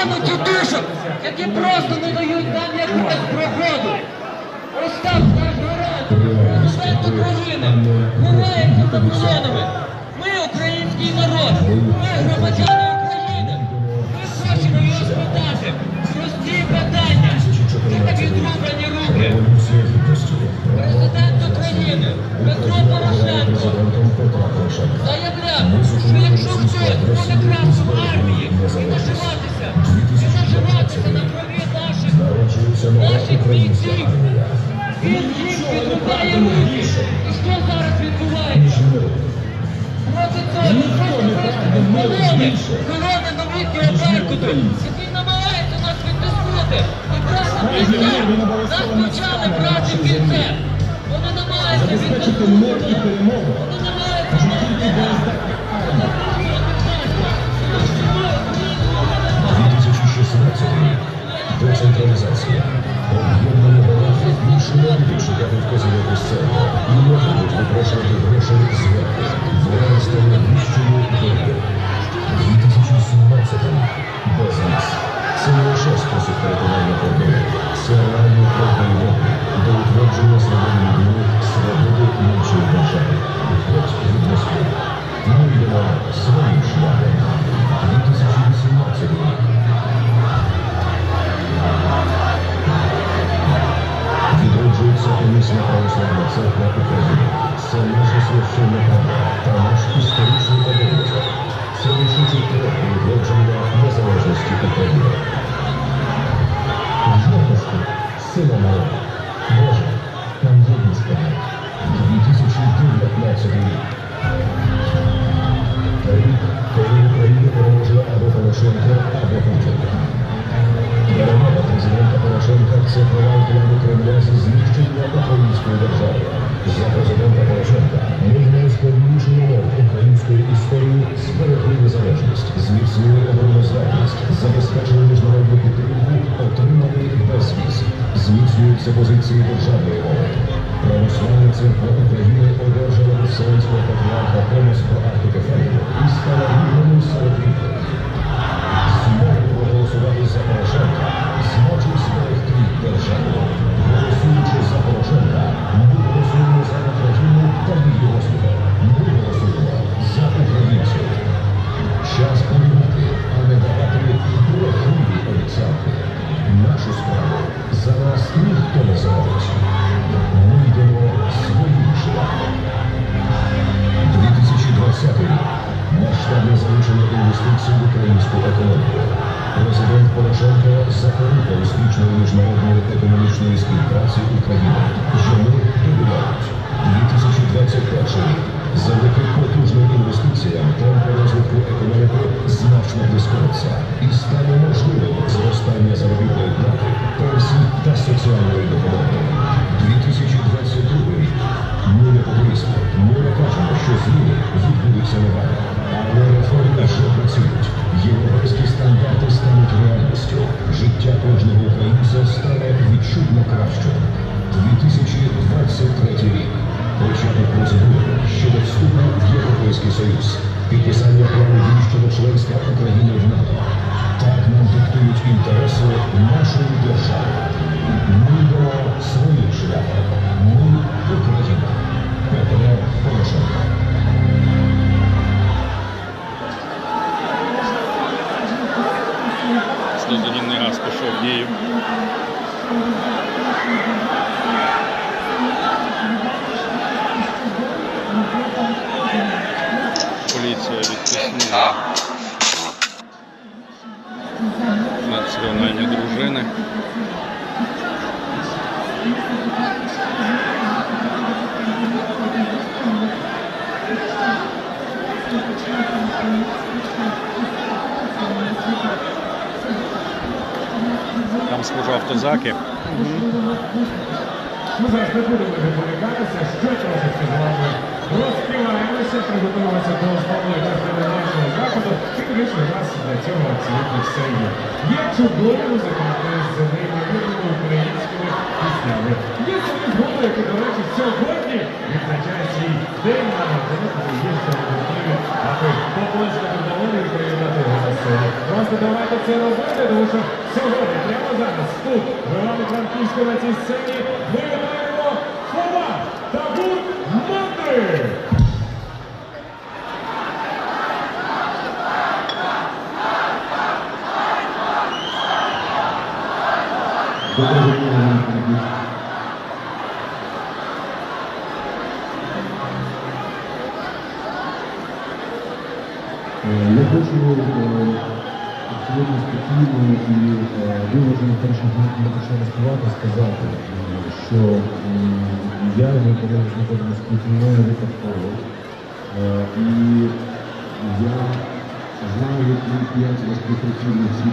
Стануть тітушок, які просто не дають нам якогось проходу. Ось так наш гарант, президент України, ховається за колонами. Ми український народ, ми громадяни України. Ми хочемо його спитати прості питання. Як відрубані руки. Президент України Петро Порошенко наших бійців, він їм відрубає руки. І що зараз відбувається? Проти цього просто колони, колони новітнього Беркуту, який намагається нас відтиснути і кільце. Нас почали брати кільце. Вони намагаються відтиснути. Вони намагаються нас відтиснути. Децентралізація. Об'єднання балансу більше не будуть шукати вказівок із центру. І не будуть випрошувати грошей зверху. Влада стане вищою долею. 2017 рік. Безвіз. Це не лише спосіб перетинання кордону. Це реальний крок до Європи, до утвердження свободи людини, свободи іншої держави. Хоч від Москви. Ми йдемо своїм помісна православна церква України. Це наша священна правда та наш історичний обов'язок. Це рішучий крок до відродження незалежності України. В єдності сила народу. Боже, нам єдність помог. 2019 рік. Рік, коли Україна переможе або Порошенко, або Путін. Це провал плану Кремля знищення української держави. За президента Порошенка ми найскладнішу нову української історії зберегли незалежність, зміцнили обороноздатність, забезпечили міжнародну підтримку, отримали безвіз, зміцнюються позиції державної мови. Православна церква України одержала Вселенського патріарха Томаського Артикефалію і стала рівною серед рівних. Запорукав успішної міжнародної економічної співпраці України. Йому довіряють. 2021 рік. Завдяки потужним інвестиціям темпи розвитку економіки значно прискориться і стане можливим зростання заробітної плати, пенсій та соціальної допомоги. 2022 рік. Не популісти. Ми не кажемо, що зміни відбудуться негайно. Але реформи вже працюють. Європейські стандарти стануть реальністю. Життя кожного українця стане відчутно кращим. 2023 рік. Початок процедури щодо вступу в Європейський Союз. Підписання плану щодо членства України в НАТО. Так нам диктують інтереси нашої держави. Ми йдемо своїм шляхом. Ми Україна. Петро Порошенко. Дію. Поліція відтиснула національні дружини. Там схоже автозаки. Ми зараз не будемо відволікатися, що трошки з вами розпіваємося, приготуємося до основної нашого заходу. І, звісно, нас для цього абсолютно все є. Є чудові музиканти з неймовірними українськими піснями. Є самі згоди, які, до речі, сьогодні відзначає свій день народження, тому є що можливі, аби поблизько вдоволені приєднати голоси. Ласка, давайте це робити, тому що сьогодні, Gwiazdki Rany Franciszko leci z sceny Wygrywają Chowa Tabur Mandy Lechodziło абсолютно спокійно і виважено те, що не почав розповідати, сказати, е, що я і мої колеги знаходимося не випадково. Е, І я знаю, як я співпрацюю всіх